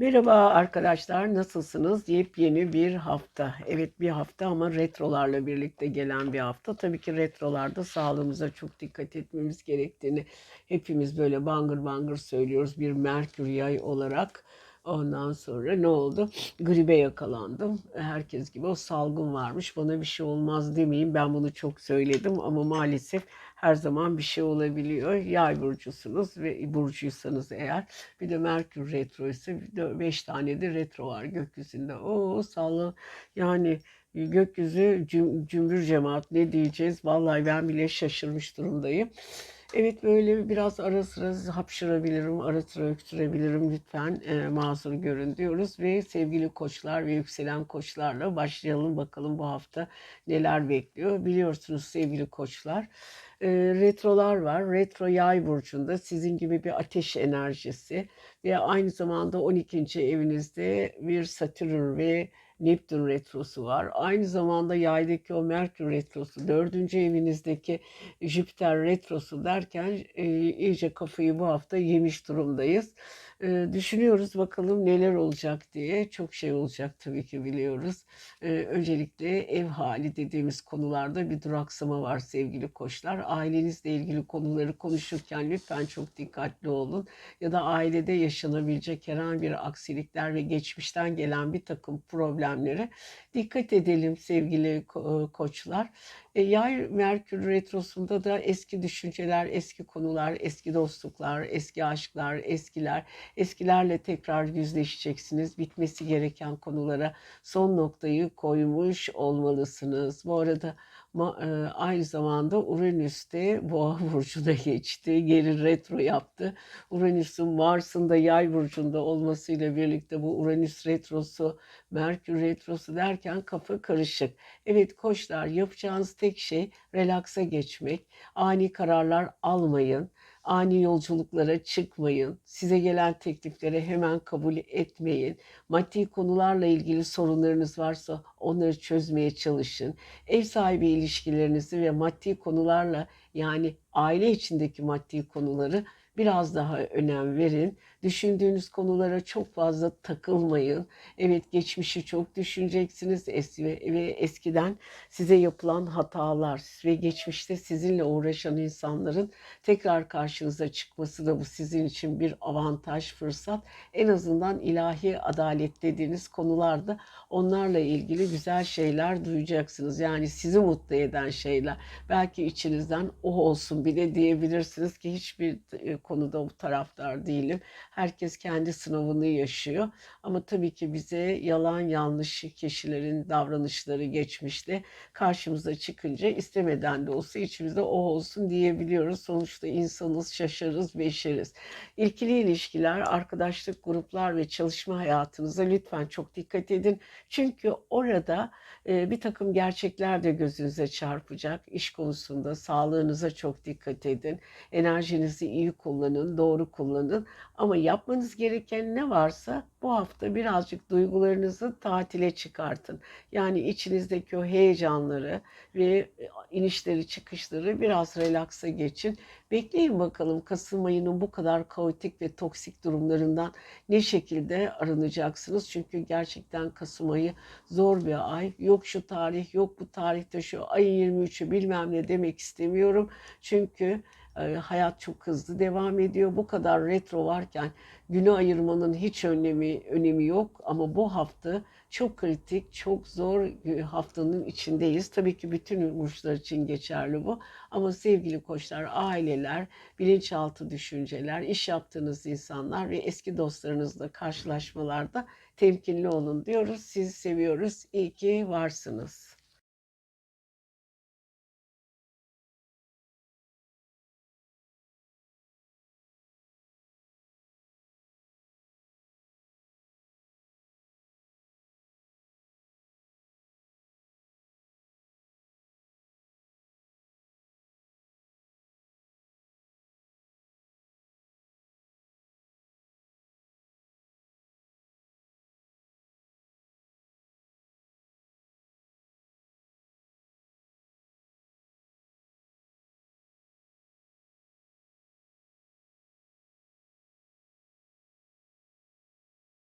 Merhaba arkadaşlar, nasılsınız? Yepyeni bir hafta. Evet bir hafta ama retrolarla birlikte gelen bir hafta. Tabii ki retrolarda sağlığımıza çok dikkat etmemiz gerektiğini hepimiz böyle bangır bangır söylüyoruz bir Merkür yay olarak. Ondan sonra ne oldu? Gribe yakalandım. Herkes gibi o salgın varmış. Bana bir şey olmaz demeyin. Ben bunu çok söyledim ama maalesef her zaman bir şey olabiliyor. Yay burcusunuz ve burcuysanız eğer bir de Merkür retro ise 5 tane de retro var gökyüzünde. O sağlığı yani gökyüzü cüm, cümbür cemaat ne diyeceğiz? Vallahi ben bile şaşırmış durumdayım. Evet böyle biraz ara sıra hapşırabilirim, ara sıra öksürebilirim. Lütfen e, mazur görün diyoruz ve sevgili koçlar ve yükselen koçlarla başlayalım bakalım bu hafta neler bekliyor. Biliyorsunuz sevgili koçlar e, retrolar var. Retro yay burcunda sizin gibi bir ateş enerjisi ve aynı zamanda 12. evinizde bir Satürn ve Neptün retrosu var. Aynı zamanda yaydaki o Merkür retrosu, dördüncü evinizdeki Jüpiter retrosu derken e, iyice kafayı bu hafta yemiş durumdayız. E, düşünüyoruz bakalım neler olacak diye. Çok şey olacak tabii ki biliyoruz. E, öncelikle ev hali dediğimiz konularda bir duraksama var sevgili koçlar. Ailenizle ilgili konuları konuşurken lütfen çok dikkatli olun. Ya da ailede yaşanabilecek herhangi bir aksilikler ve geçmişten gelen bir takım problemlere dikkat edelim sevgili ko- koçlar. E, yay Merkür Retrosu'nda da eski düşünceler, eski konular, eski dostluklar, eski aşklar, eskiler, eskilerle tekrar yüzleşeceksiniz. Bitmesi gereken konulara son noktayı koymuş olmalısınız. Bu arada aynı zamanda Uranüs de Boğa burcuna geçti. Geri retro yaptı. Uranüs'ün Mars'ın da Yay burcunda olmasıyla birlikte bu Uranüs retrosu, Merkür retrosu derken kafa karışık. Evet koçlar yapacağınız tek şey relaksa geçmek. Ani kararlar almayın. Ani yolculuklara çıkmayın. Size gelen teklifleri hemen kabul etmeyin. Maddi konularla ilgili sorunlarınız varsa onları çözmeye çalışın. Ev sahibi ilişkilerinizi ve maddi konularla yani aile içindeki maddi konuları biraz daha önem verin. Düşündüğünüz konulara çok fazla takılmayın. Evet geçmişi çok düşüneceksiniz ve eskiden size yapılan hatalar ve geçmişte sizinle uğraşan insanların tekrar karşınıza çıkması da bu sizin için bir avantaj, fırsat. En azından ilahi adalet dediğiniz konularda onlarla ilgili güzel şeyler duyacaksınız. Yani sizi mutlu eden şeyler. Belki içinizden o olsun bile diyebilirsiniz ki hiçbir e, konuda bu taraftar değilim. Herkes kendi sınavını yaşıyor. Ama tabii ki bize yalan yanlış kişilerin davranışları geçmişte karşımıza çıkınca istemeden de olsa içimizde o olsun diyebiliyoruz. Sonuçta insanız, şaşarız, beşeriz. İlkili ilişkiler, arkadaşlık gruplar ve çalışma hayatınıza lütfen çok dikkat edin. Çünkü orada e, bir takım gerçekler de gözünüze çarpacak. İş konusunda sağlığınıza çok dikkat edin. Enerjinizi iyi kullanın, doğru kullanın. Ama yapmanız gereken ne varsa bu hafta birazcık duygularınızı tatile çıkartın. Yani içinizdeki o heyecanları ve inişleri çıkışları biraz relaksa geçin. Bekleyin bakalım Kasım ayının bu kadar kaotik ve toksik durumlarından ne şekilde arınacaksınız. Çünkü gerçekten Kasım ayı zor bir ay. Yok şu tarih, yok bu tarihte şu ayın 23'ü bilmem ne demek istemiyorum. Çünkü e, hayat çok hızlı devam ediyor. Bu kadar retro varken günü ayırmanın hiç önemi önemi yok ama bu hafta çok kritik, çok zor haftanın içindeyiz. Tabii ki bütün burçlar için geçerli bu. Ama sevgili koçlar, aileler, bilinçaltı düşünceler, iş yaptığınız insanlar ve eski dostlarınızla karşılaşmalarda temkinli olun diyoruz. Sizi seviyoruz. İyi ki varsınız.